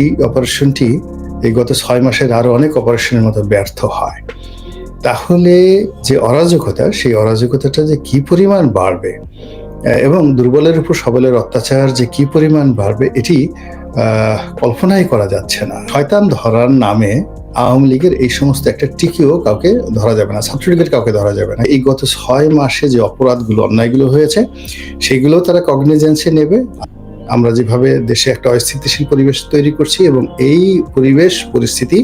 এই অপারেশনটি এই গত ছয় মাসের আরও অনেক অপারেশনের মতো ব্যর্থ হয়। তাহলে যে অরাজকতা, সেই অরাজকতাটা যে কি পরিমাণ বাড়বে এবং দুর্বলের উপর সবলের অত্যাচার যে কি পরিমাণ বাড়বে, এটি কল্পনাই করা যাচ্ছে না। শয়তান ধরার নামে আওয়ামী লীগের এই সমস্ত একটা টিকিও কাউকে ধরা যাবে না, ছাত্রলীগের কাউকে ধরা যাবে না। এই গত ছয় মাসে যে অপরাধগুলো, অন্যায়গুলো হয়েছে, সেগুলো তারা কগনিজেন্সে নেবে। আমরা যেভাবে দেশে একটা অস্থিতিশীল পরিবেশ তৈরি করছি এবং এই পরিবেশ পরিস্থিতি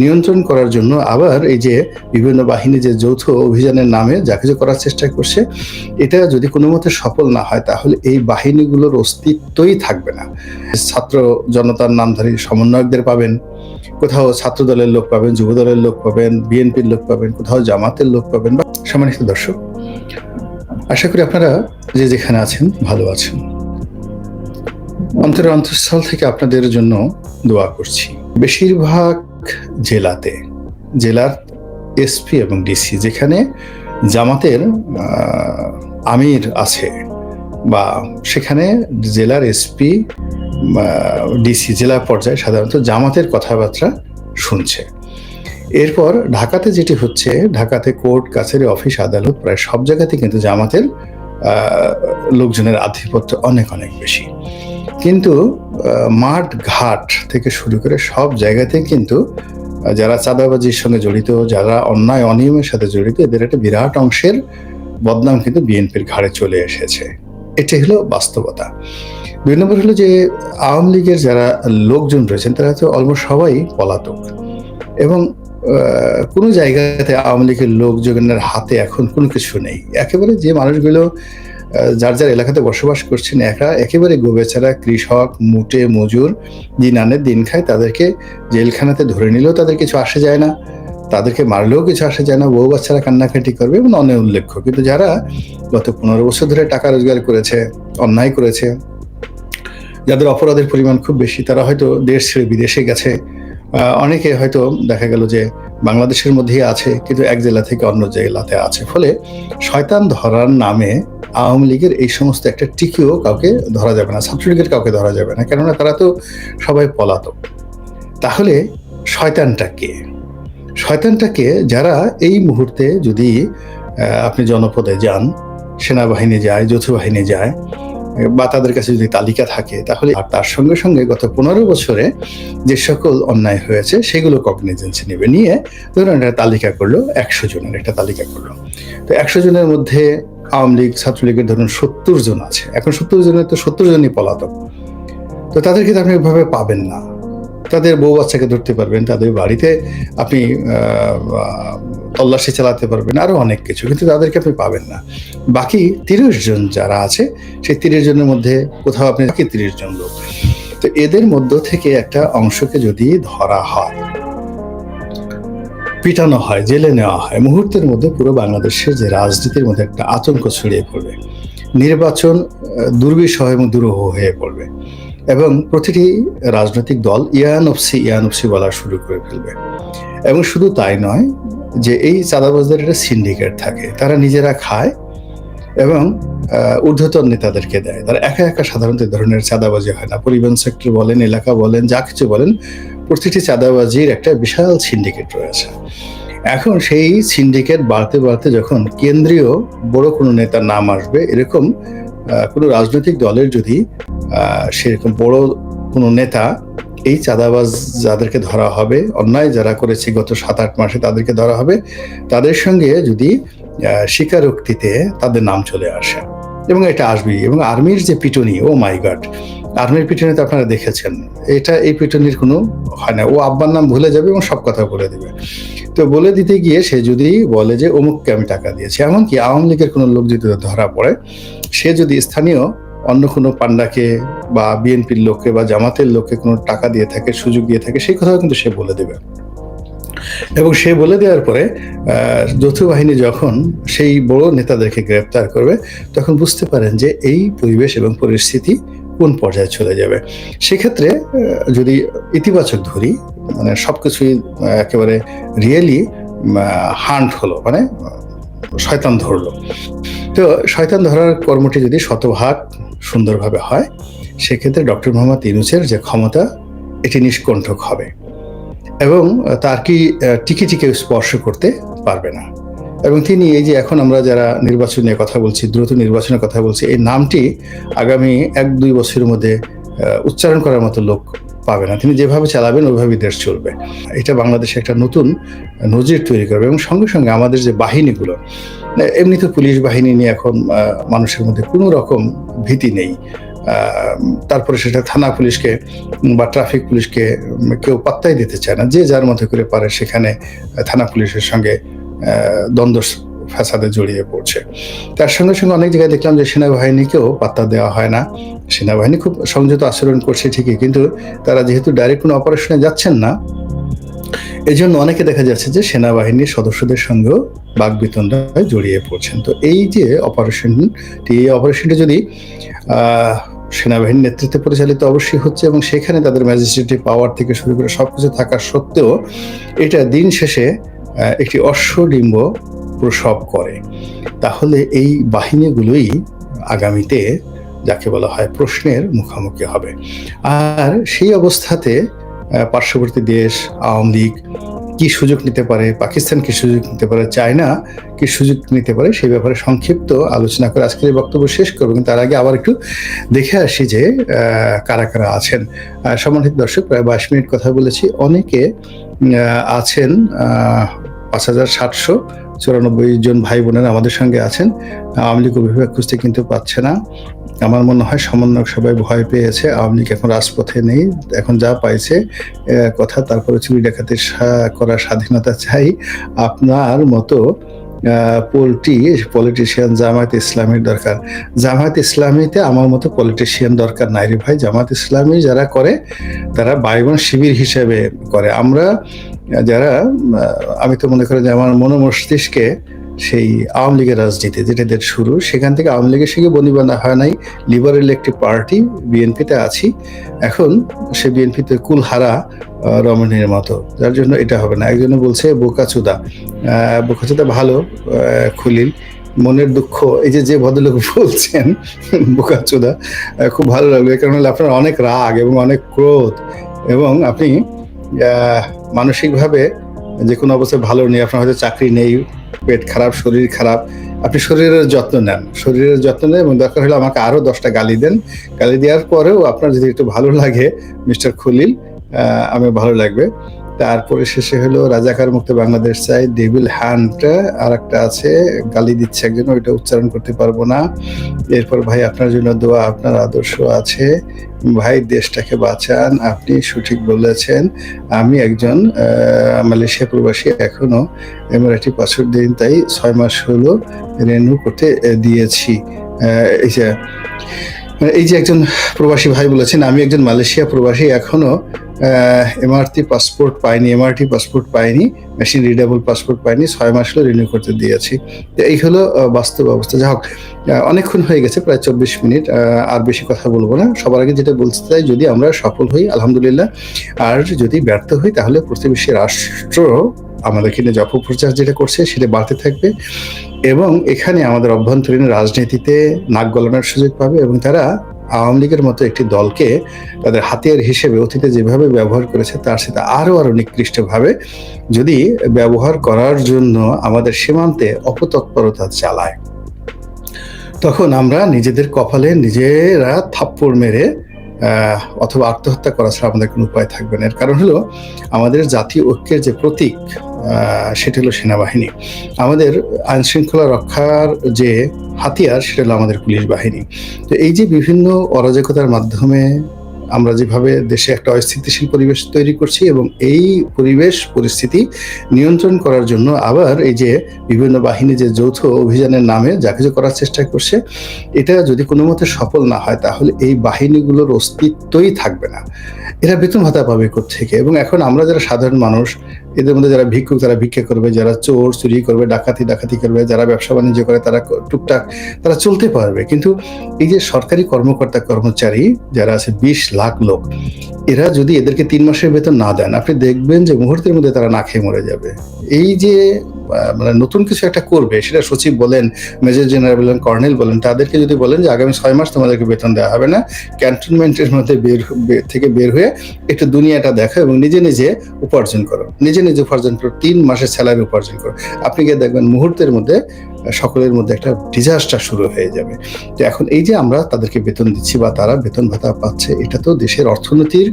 নিয়ন্ত্রণ করার জন্য আবার এই যে বিভিন্ন বাহিনী যে যৌথ অভিযানের নামে যা কিছু করার চেষ্টা করছে, এটা যদি কোনো মতে সফল না হয়, তাহলে এই বাহিনীগুলোর অস্তিত্বই থাকবে না। ছাত্র জনতার নামধারী সমন্বয়কদের পাবেন, কোথাও ছাত্র দলের লোক পাবেন যুব দলের লোক পাবেন, বিএনপির লোক পাবেন, কোথাও জামাতের লোক পাবেন বা সম্মানিত দর্শক, আশা করি আপনারা যে যেখানে আছেন ভালো আছেন। অন্তরের অন্তঃস্থল থেকে আপনাদের জন্য দোয়া করছি। বেশিরভাগ জেলাতে, জেলার এসপি এবং ডিসি যেখানে জামাতের আমির আছে বা সেখানে জেলার এসপি ডিসি জেলা পর্যায়ে সাধারণত জামাতের কথাবার্তা শুনছে। এরপর ঢাকাতে যেটি হচ্ছে, ঢাকাতে কোর্ট, কাছারি অফিস, আদালত প্রায় সব জায়গাতে কিন্তু জামাতের লোকজনের আধিপত্য অনেক অনেক বেশি। কিন্তু মাঠ ঘাট থেকে শুরু করে সব জায়গাতে কিন্তু যারা চাঁদাবাজির সঙ্গে জড়িত, যারা অন্যায় অনিয়মের সাথে জড়িত, এদের একটা বিরাট অংশের বদনাম কিন্তু বিএনপির ঘাড়ে চলে এসেছে। এটি হলো বাস্তবতা। দুই নম্বর হলো যে, আওয়ামী লীগের যারা লোকজন রয়েছেন, তারা তো অলমোস্ট সবাই পলাতক। এবং কোনো জায়গাতে আওয়ামী লীগের লোকজনের হাতে এখন কোনো কিছু নেই। একেবারে যে মানুষগুলো যার যার এলাকাতে বসবাস করছেন একা, একেবারে গোবেচারা, কৃষক, মুটে, মজুর দিন আনে দিন খায়, তাদেরকে জেলখানাতে ধরে নিলেও তাদের কিছু আসে যায় না। তাদেরকে মারলেও কিছু আসে যায় না। বউ বাচ্চারা কান্নাকাটি করবে এবং অনেক উল্লেখ্য। কিন্তু যারা গত পনেরো বছর ধরে টাকা রোজগার করেছে, অন্যায় করেছে, যাদের অপরাধের পরিমাণ খুব বেশি, তারা হয়তো দেশ ছেড়ে বিদেশে গেছে। অনেকে হয়তো দেখা গেল যে বাংলাদেশের মধ্যেই আছে, কিন্তু এক জেলা থেকে অন্য জেলাতে আছে। ফলে শয়তান ধরার নামে আওয়ামী লীগের এই সমস্ত একটা টিকিও কাউকে ধরা যাবে না, ছাত্রলীগের কাউকে ধরা যাবে না, কেননা তারা তো সবাই পলাতক। তাহলে শয়তানটা কে? শয়তানটাকে যারা এই মুহূর্তে যদি আপনি জনপদে যান, সেনাবাহিনী যায় যৌথ বাহিনী যায়, বা তাদের কাছে যদি তালিকা থাকে, তাহলে আর তার সঙ্গে সঙ্গে গত পনেরো বছরে যে সকল অন্যায় হয়েছে, সেগুলো কগনিজেন্সি নেবে, নিয়ে ধরুন একটা তালিকা করল, একশো জনের একটা তালিকা করল। তো একশো জনের মধ্যে আওয়ামী লীগ, ছাত্রলীগের ধরুন সত্তর জন আছে। এখন সত্তর জনের তো সত্তর জনই পলাতক। তো তাদেরকে আপনি এভাবে পাবেন না। তাদের বউ বাচ্চাকে ধরতে পারবেন, তাদের বাড়িতে আপনি তল্লাশি চালাতে পারবেন আরও অনেক কিছু, কিন্তু তাদেরকে আপনি পাবেন না। বাকি তিরিশ জন যারা আছে, সেই তিরিশ জনের মধ্যে কোথাও আপনি বাকি তিরিশ জন লোক। তো এদের মধ্য থেকে একটা অংশকে যদি ধরা হয় পিটানো হয়, জেলে নেওয়া হয়। মুহূর্তের মধ্যে পুরো বাংলাদেশের যে রাজনীতির মধ্যে একটা আতঙ্ক ছড়িয়ে পড়বে। নির্বাচন দুর্বিষহ এবং দুরূহ হয়ে পড়বে এবং প্রতিটি রাজনৈতিক দল ইয়ানফসি ইয়ানফসি বলা শুরু করে ফেলবে। এবং শুধু তাই নয় যে এই চাঁদাবাজদের একটা সিন্ডিকেট থাকে। তারা নিজেরা খায় এবং ঊর্ধ্বতন নেতাদেরকে দেয়। তারা একা একা সাধারণত ধরনের চাঁদাবাজি হয় না। পরিবহন সেক্টর বলেন, এলাকা বলেন, যা কিছু বলেন প্রতিটি চাঁদাবাজির একটা বিশাল সিন্ডিকেট রয়েছে। এখন সেই সিন্ডিকেট বাড়তে বাড়তে যখন কেন্দ্রীয় বড় কোনো নেতার নাম আসবে, এরকম কোনো রাজনৈতিক দলের যদি সেরকম বড় কোনো নেতা এই চাঁদাবাজ যাদেরকে ধরা হবে, অন্যায় যারা করেছে গত সাত আট মাসে তাদেরকে ধরা হবে, তাদের সঙ্গে যদি স্বীকারোক্তিতে তাদের নাম চলে আসে। এবং এটা আসবেই। এবং আর্মির যে পিটনি ও মাই গড আর্মির পিটনি তো আপনারা দেখেছেন। এটা এই পিটুনির কোনো হয় না। ও আব্বার নাম ভুলে যাবে এবং সব কথা বলে দেবে। তো বলে দিতে গিয়ে সে যদি বলে যে, অমুককে আমি টাকা দিয়েছি। এমনকি আওয়ামী লীগের কোনো লোক যদি ধরা পড়ে, সে যদি স্থানীয় অন্য কোনো পান্ডাকে বা বিএনপির লোককে বা জামাতের লোককে কোনো টাকা দিয়ে থাকে, সুযোগ দিয়ে থাকে, সেই কথাও কিন্তু সে বলে দেবে। এবং সে বলে দেওয়ার পরে যৌথ বাহিনী যখন সেই বড় নেতাদেরকে গ্রেপ্তার করবে, তখন বুঝতে পারেন যে এই পরিবেশ এবং পরিস্থিতি কোন পর্যায়ে চলে যাবে? সেক্ষেত্রে যদি ইতিবাচক ধরি মানে সবকিছুই আহ, একেবারে রিয়েলি হান্ট হলো মানে শয়তান ধরলো। তো শয়তান ধরার কর্মটি যদি শতভাগ সুন্দরভাবে হয় সেক্ষেত্রে ডক্টর মোহাম্মদ ইনুসের যে ক্ষমতা এটি নিষ্কণ্ঠক হবে। এবং তার কি টিকে টিকে স্পর্শ করতে পারবে না। এবং তিনি এই যে এখন আমরা যারা নির্বাচন নিয়ে কথা বলছি, দ্রুত নির্বাচনের কথা বলছি, এই নামটি আগামী এক দুই বছরের মধ্যে উচ্চারণ করার মতো লোক পাবে না। তিনি যেভাবে চালাবেন, ওইভাবেই দেশ চলবে। এটা বাংলাদেশে একটা নতুন নজির তৈরি করবে এবং সঙ্গে সঙ্গে আমাদের যে বাহিনীগুলো, এমনি তো পুলিশ বাহিনী নিয়ে এখন মানুষের মধ্যে কোনো রকম ভীতি নেই। তারপরে সেটা থানা পুলিশকে বা ট্রাফিক পুলিশকে কেউ পাত্তাই দিতে চায় না। যে যার মতো করে পারে সেখানে থানা পুলিশের সঙ্গে দ্বন্দ্ব ফ্যাসাদে জড়িয়ে পড়ছে। তার সঙ্গে সঙ্গে অনেক জায়গায় দেখলাম যে সেনাবাহিনীকেও পাত্তা দেওয়া হয় না। সেনাবাহিনী খুব সংযত আচরণ করছে ঠিকই, কিন্তু তারা যেহেতু ডাইরেক্ট কোনো অপারেশনে যাচ্ছেন না এই জন্য অনেকে দেখা যাচ্ছে যে সেনাবাহিনীর সদস্যদের সঙ্গেও বাগবিতণ্ডায় জড়িয়ে পড়ছেন। তো এই যে অপারেশনটি এই অপারেশনটি যদি সেনাবাহিনীর নেতৃত্বে পরিচালিত অবশ্যই হচ্ছে এবং সেখানে তাদের ম্যাজিস্ট্রেটিভ পাওয়ার থেকে শুরু করে সবকিছু থাকা সত্ত্বেও, এটা দিন শেষে একটি অশ্বডিম্ব প্রসব করে। তাহলে এই বাহিনীগুলোই আগামীতে যাকে বলা হয় প্রশ্নের মুখোমুখি হবে। আর সেই অবস্থাতে পার্শ্ববর্তী দেশ, আওয়ামী লীগ কি সুযোগ নিতে পারে, পাকিস্তান কি সুযোগ নিতে পারে, চায়না কি সুযোগ নিতে পারে, সেই ব্যাপারে সংক্ষিপ্ত আলোচনা করে আজকের এই বক্তব্য শেষ করব। কিন্তু তার আগে আবার একটু দেখে আসি যে কারা কারা আছেন। সম্মানিত দর্শক, প্রায় বাইশ মিনিট কথা বলেছি। অনেকে আছেন পাঁচ হাজার সাতশো চুরানব্বই জন ভাই বোনেরা আমাদের সঙ্গে আছেন। আওয়ামী লীগ অভিভাবক খুঁজতে কিন্তু পাচ্ছে না। আমার মনে হয় সমন্বয়ক সবাই ভয় পেয়েছে আওয়ামী লীগ এখন রাজপথে নেই? এখন যা পাইছে কথা তারপরে চুরি ডাকাতি করার স্বাধীনতা চাই। আপনার মতো পোলট্রি, পলিটিশিয়ান জামায়াত ইসলামের দরকার। জামায়াত ইসলামীতে আমার মতো পলিটিশিয়ান দরকার নাই রে ভাই। জামায়াত ইসলামী যারা করে, তারা বাইবন শিবির হিসেবে করে। আমরা যারা আমি তো মনে করি যে আমার মনোমস্তিষ্কে সেই আওয়ামী লীগের রাজনীতি, যেটা এদের শুরু। সেখান থেকে আওয়ামী লীগের সঙ্গে বন্দিবান্ধা হয় নাই। লিবারেল একটি পার্টি বিএনপিতে আছি। এখন সে বিএনপিতে কুলহারা রমণীর মতো। যার জন্য এটা হবে না। একজনে বলছে, বোকাচুদা। বোকাচুদা ভালো খুলিল। মনের দুঃখ, এই যে যে ভদ্রলোক বলছেন, বোকাচুদা খুব ভালো এই কারণে আপনার অনেক রাগ এবং অনেক ক্রোধ। এবং আপনি মানসিকভাবে যে কোনো অবস্থায় ভালো নেই, আপনার হয়তো চাকরি নেই পেট খারাপ, শরীর খারাপ, আপনি শরীরের যত্ন নেন। শরীরের যত্ন নেন এবং দরকার হলে আমাকে আরও দশটা গালি দেন। গালি দেওয়ার পরেও আপনার যদি একটু ভালো লাগে, মিস্টার খলিল আমি ভালো লাগবে। তারপরে শেষে হলো রাজাকার মুক্ত বাংলাদেশ চাই। ডেভিল হ্যান্ড আর একটা আছে, গালি দিচ্ছে একজন, ওইটা উচ্চারণ করতে পারব না। এরপর ভাই, আপনার জন্য দোয়া, আপনার আদর্শ আছে। ভাই, দেশটাকে বাঁচান, আপনি সঠিক বলেছেন। আমি একজন মালয়েশিয়া প্রবাসী এখনও এমআরআইটি পাসপোর্ট দিন, তাই ছয় মাস হলো রেনু করতে দিয়েছি। এই যে এই যে একজন প্রবাসী ভাই বলেছেন, আমি একজন মালয়েশিয়া প্রবাসী, এখনও এমআরটি পাসপোর্ট পাইনি এমআরটি পাসপোর্ট পাইনি মেশিন রিডেবল পাসপোর্ট পাইনি, ছয় মাস হলো রিনিউ করতে দিয়েছি। তো এই হলো বাস্তব অবস্থা। যা হোক অনেকক্ষণ হয়ে গেছে, প্রায় চব্বিশ মিনিট আর বেশি কথা বলব না। সবার আগে যেটা বলতে চাই, যদি আমরা সফল হই, আলহামদুলিল্লাহ, আর যদি ব্যর্থ হই, তাহলে প্রতিবেশী রাষ্ট্র আমাদেরকে নিয়ে অপপ্রচার যেটা করছে, সেটা বাড়তে থাকবে এবং এখানে আমাদের অভ্যন্তরীণ রাজনীতিতে নাক গলানোর সুযোগ পাবে এবং তারা আওয়ামী লীগের মতো একটি দলকে তাদের হাতিয়ার হিসেবে অতীতে যেভাবে ব্যবহার করেছে, তার সাথে আরও আরও নিকৃষ্টভাবে যদি ব্যবহার করার জন্য আমাদের সীমান্তে অপতৎপরতা চালায়। তখন আমরা নিজেদের কপালে নিজেরা থাপ্পড় মেরে অথবা আত্মহত্যা করা ছাড়া আমাদের কোনো উপায় থাকবে না। এর কারণ হলো আমাদের জাতীয় ঐক্যের যে প্রতীক সেটা হলো সেনাবাহিনী। আমাদের আইন শৃঙ্খলা রক্ষার যে হাতিয়ার, সেটা হলো আমাদের পুলিশ বাহিনী। তো এই যে বিভিন্ন অরাজকতার মাধ্যমে আমরা যেভাবে দেশে একটা অস্থিতিশীল পরিবেশ তৈরি করছি এবং এই পরিবেশ পরিস্থিতি নিয়ন্ত্রণ করার জন্য আবার এই যে বিভিন্ন বাহিনী যে যৌথ অভিযানের নামে যা কিছু করার চেষ্টা করছে, এটা যদি কোনো মতে সফল না হয়, তাহলে এই বাহিনীগুলোর অস্তিত্বই থাকবে না। এরা বেতন ভাতা পাবে থেকে এবং এখন আমরা যারা সাধারণ মানুষ এদের মধ্যে যারা ভিক্ষুক, তারা ভিক্ষা করবে, যারা চোর, চুরি করবে, ডাকাতি ডাকাতি করবে, যারা ব্যবসা বাণিজ্য করে, তারা টুকটাক তারা চলতে পারবে। কিন্তু এই যে সরকারি কর্মকর্তা, কর্মচারী যারা আছে, বিশ লাখ লোক, এরা যদি এদেরকে তিন মাসের বেতন না দেন, আপনি দেখবেন যে মুহূর্তের মধ্যে তারা না খেয়ে মরে যাবে। এই যে মানে নতুন কিছু একটা করবে, সেটা সচিব বলেন, মেজর জেনারেল বলেন, কর্নেল বলেন, তাদেরকে যদি বলেন যে আগামী ছয় মাস তোমাদেরকে বেতন দেওয়া হবে না, ক্যান্টনমেন্টের মধ্যে বের থেকে বের হয়ে একটু দুনিয়াটা দেখো এবং নিজে নিজে উপার্জন করো। নিজে নিজে উপার্জন করো, তিন মাসের স্যালারি উপার্জন করো। আপনি গিয়ে দেখবেন মুহূর্তের মধ্যে সকলের মধ্যে একটা ডিজাস্টার শুরু হয়ে যাবে। তো এখন এই যে আমরা তাদেরকে বেতন দিচ্ছি বা তারা বেতন ভাতা পাচ্ছে, এটা তো দেশের অর্থনীতির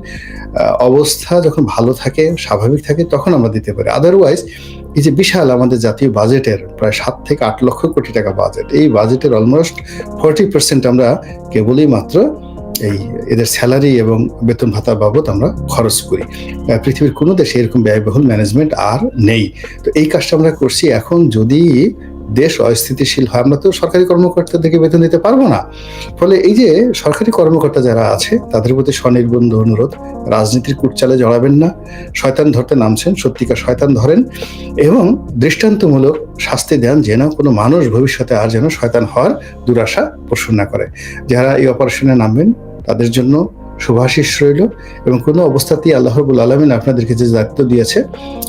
অবস্থা যখন ভালো থাকে, স্বাভাবিক থাকে, তখন আমরা দিতে পারি। আদারওয়াইজ এই যে বিশাল আমাদের জাতীয় বাজেটের প্রায় সাত থেকে আট লক্ষ কোটি টাকা বাজেট, এই বাজেটের অলমোস্ট ফোরটি পার্সেন্ট আমরা কেবলই মাত্র এই এদের স্যালারি এবং বেতন ভাতা বাবদ আমরা খরচ করি। পৃথিবীর কোনো দেশে এরকম ব্যয়বহুল ম্যানেজমেন্ট আর নেই। তো এই কাজটা আমরা করছি। এখন যদি দেশ অস্থিতিশীল হয়, আমরা তো সরকারি কর্মকর্তাদেরকে বেতন দিতে পারব না। ফলে এই যে সরকারি কর্মকর্তা যারা আছে, তাদের প্রতি স্বনির্বন্ধ অনুরোধ, রাজনীতির কুটচালে জড়াবেন না, শয়তান ধরতে নামছেন, সত্যিকার শয়তান ধরেন, এবং দৃষ্টান্তমূলক শাস্তি দেন যেন কোনো মানুষ ভবিষ্যতে আর যেন শয়তান হওয়ার দুরাশা পোষণ না করে। যারা এই অপারেশনে নামবেন, তাদের জন্য শুভাশিস রইল এবং কোনো অবস্থাতেই আল্লাহ রবুল আলমিন আপনাদেরকে যে দায়িত্ব দিয়েছে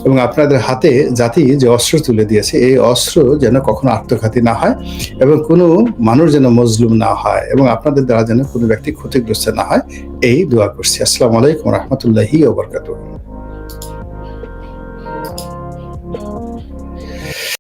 এবং আপনাদের হাতে জাতি যে অস্ত্র তুলে দিয়েছে, এই অস্ত্র যেন কখনো আত্মঘাতী না হয় এবং কোনো মানুষ যেন মজলুম না হয় এবং আপনাদের দ্বারা যেন কোনো ব্যক্তি ক্ষতিগ্রস্ত না হয়, এই দোয়া করছি। আসসালামু আলাইকুম রহমতুল্লাহি ওবরকাতুহ